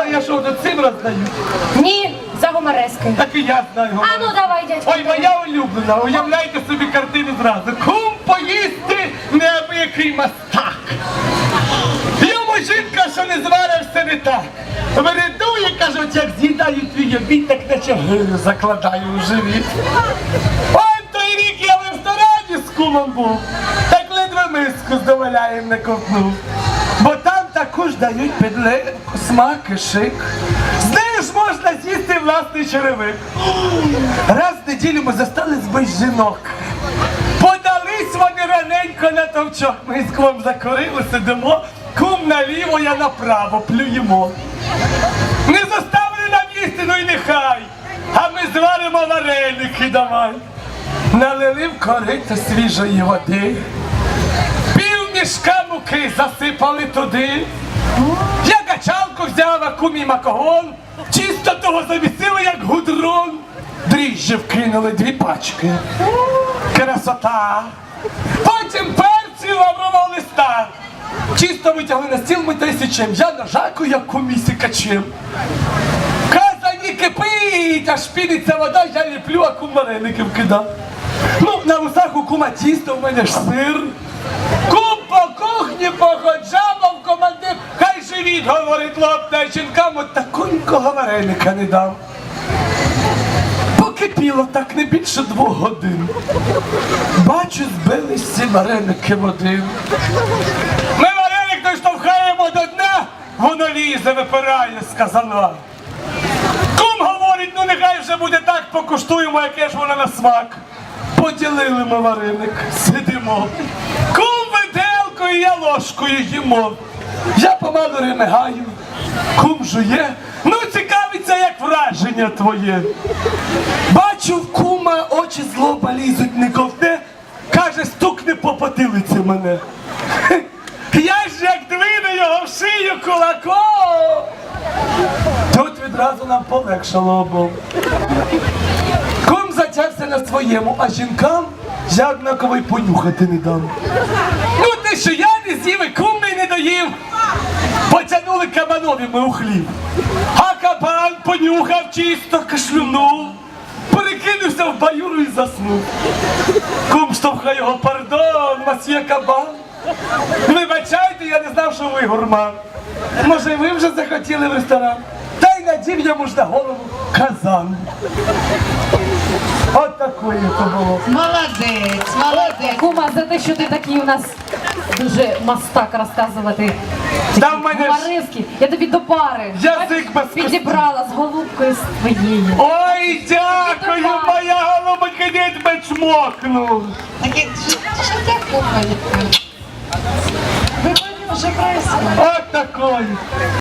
А я що, до цим роздаю? Ні, за гуморески. Так і я знаю. А ну давай, дядько. Ой, моя улюблена, уявляйте собі картину зразу. Кум поїсти неабиякий мастак. Йому жінка, що не зварив, все не так. Вирядує, кажуть, як з'їдаю твій обід, так наче гирю закладаю у живіт. Ой, той рік я в ресторані з кумом був, так ледве миску з доволяєм не ковтнув. Бо там також дають підливку, смак і шик. З нею ж можна з'їсти власний черевик. Раз в неділю ми застали без жінок. Подались вони раненько на товчок. Ми з кумом закурили, сидимо, кум наліво, я направо плюємо. Не заставили нам їсти, ну й нехай. А ми зваримо вареники давай. Налили в корито свіжої води. Засипали туди. Я качалку взяв, а кумі макогон. Чисто того замісили, як гудрон. Дріжджі вкинули дві пачки. Красота. Потім перці лаврового листа. Чисто витягли на стіл ми тисячем. Я нажаку, як кумісі качем. Казані кипить, аж піниться вода, я ліплю, а кум вареники вкидав. Ну, на усах у кума тісто, в мене ж сир. Кум по кухні походжав, а в командир, хай живіт, говорить жінкам от таконького вареника не дав. Покипіло так не більше двох годин. Бачу, збились всі вареники в один. Ми вареник той штовхаємо до дна, воно лізе, випирає, сказала. Кум говорить, ну нехай вже буде так, покуштуємо, яке ж воно на смак. Поділили ми вареник, сидимо. Кум виделкою, я ложкою їмо. Я помалу ремигаю, кум жує. Ну цікавиться, як враження твоє. Бачу в кума очі злоба лізуть, не ковтне, каже, стукне по потилиці мене. Я ж як двину його в шию кулаком. Тут відразу нам полегшало обом. Кум затявся на своєму, а жінкам я однаково й понюхати не дам. Ну те, що я не з'їв, і кум мій не доїв. Потягнули кабанові ми у хліб. А кабан понюхав чисто, кашлюнув, перекинувся в баюру і заснув. Кум штовхає його, пардон, масьє кабан. Вибачайте, я не знав, що ви гурман. Може, ви вже захотіли в ресторан? Та й надів йому ж на голову казан. От такої то було. Молодець, молодець. Кума, за те, що ти такий у нас дуже мастак розказувати. Там мене ж Я тобі до пари. язик без. Підібрала з голубкою своєю. Ой, дякую, моя голубочка, не тебе чмокнув. Таке, що, що так кухає? Ви вже просили. От такої.